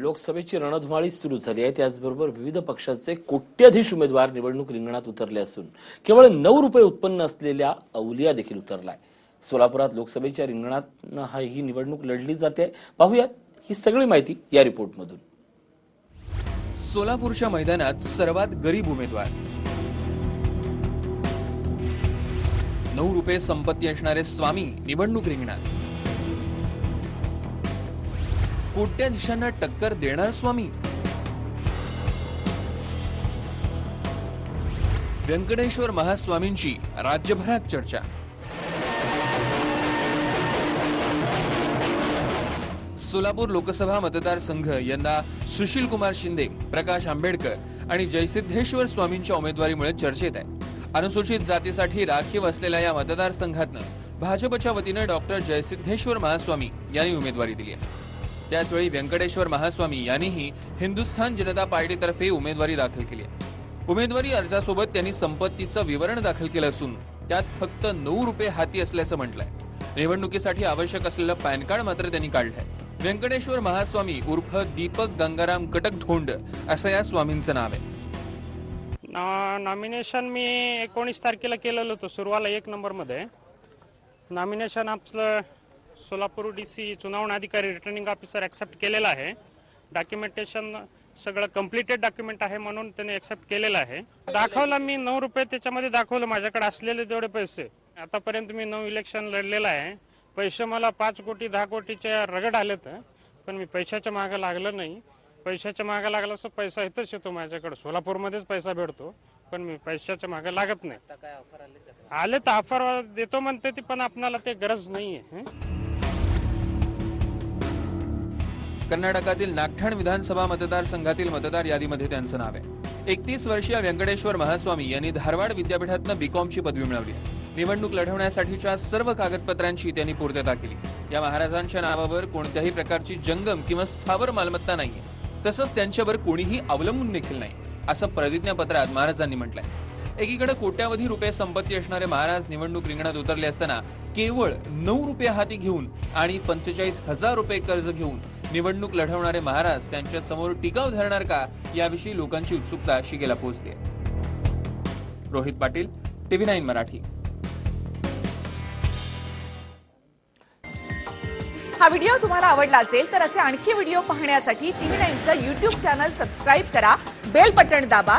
लोकसभेची रणधुमाळी सुरू झाली आहे. त्याचबरोबर विविध पक्षाचे कोट्यधीश उमेदवार निवडणूक रिंगणात उतरले असून केवळ नऊ रुपये उत्पन्न असलेल्या अवलिया देखील उतरलाय. सोलापुरात लोकसभेच्या रिंगणात हा ही निवडणूक लढली जाते. पाहूयात ही सगळी माहिती या रिपोर्टमधून. सोलापूरच्या मैदानात सर्वात गरीब उमेदवार. नऊ रुपये संपत्ती असणारे स्वामी निवडणूक रिंगणात. कोट्याधीशांना टक्कर देणार स्वामी. व्यंकटेश्वर महास्वामींची राज्यभरात चर्चा. सोलापूर लोकसभा मतदारसंघ यंदा सुशील कुमार शिंदे प्रकाश आंबेडकर आणि जयसिद्धेश्वर स्वामींच्या उमेदवारीमुळे चर्चेत आहे अनुसूचित जातीसाठी राखीव असलेल्या या मतदारसंघातनं भाजपच्या वतीनं डॉक्टर जयसिद्धेश्वर महास्वामी यांनी उमेदवारी दिली आहे. त्याचवेळी व्यंकटेश्वर महास्वामी यांनीही हिंदुस्थान जनता पार्टीतर्फे उमेदवारी दाखल केली आहे. उमेदवारी अर्जासोबत त्यांनी संपत्तीचं विवरण दाखल केलं असून त्यात फक्त नऊ रुपये हाती असल्याचं म्हटलंय. निवडणुकीसाठी आवश्यक असलेलं पॅन कार्ड मात्र त्यांनी काढलंय. व्यंकटेश्वर महास्वामी उर्फ दीपक गंगाराम कटक धोंड असं या स्वामींचं नाव आहे. नॉमिनेशन मी एकोणीस तारखेला केलेलं होतं सुरुवाला एक नंबरमध्ये. नॉमिनेशन आपलं सोलापूर डी सी चुनावणा अधिकारी रिटर्निंग ऑफिसर ऍक्सेप्ट केलेलं आहे. डॉक्युमेंटेशन सगळं कम्प्लिटेड डॉक्युमेंट आहे म्हणून त्याने ऍक्सेप्ट केलेलं आहे. दाखवलं मी नऊ रुपये त्याच्यामध्ये दाखवलं माझ्याकडे असलेले जेवढे पैसे. आतापर्यंत मी नऊ इलेक्शन लढलेलं आहे. पैसे मला पाच कोटी दहा कोटीच्या रगड आलेत पण मी पैशाच्या मागे लागलं नाही. पैशाच्या मागे लागला असं पैसा इथंच येतो माझ्याकडे. सोलापूरमध्येच पैसा भेटतो पण मी पैशाच्या मागे लागत नाही. आले तर ऑफर देतो म्हणते ती पण आपणाला ते गरज नाहीये कर्नाटकातील नागठाण विधानसभा मतदारसंघातील मतदार यादीमध्ये त्यांचं नाव आहे. एकतीस वर्षीय व्यंकटेश्वर महास्वामी यांनी धारवाड विद्यापीठातनं बीकॉमची पदवी मिळवली. निवडणूक लढवण्यासाठीच्या सर्व कागदपत्रांची त्यांनी पूर्तता केली. या महाराजांच्या नावावर कोणत्याही प्रकारची जंगम किंवा स्थावर मालमत्ता नाहीये. तसंच त्यांच्यावर कोणीही अवलंबून देखील नाही असं प्रतिज्ञापत्रात महाराजांनी म्हटलंय. एकीकडे कोट्यावधी रुपये संपत्ती असणारे महाराज निवडणूक रिंगणात उतरले असताना केवळ नऊ रुपये हाती घेऊन आणि पंचेचाळीस हजार रुपये कर्ज घेऊन निवडणूक लढवणारे महाराज त्यांच्यासमोर टिकाव धरणार का याविषयी लोकांची उत्सुकता शिगेला पोहोचली रोहित पाटील टीव्ही नाईन मराठी. हा व्हिडिओ तुम्हाला आवडला असेल तर असे आणखी व्हिडिओ पाहण्यासाठी टीव्ही नाईनचं युट्यूब चॅनल सबस्क्राईब करा बेल बटण दाबा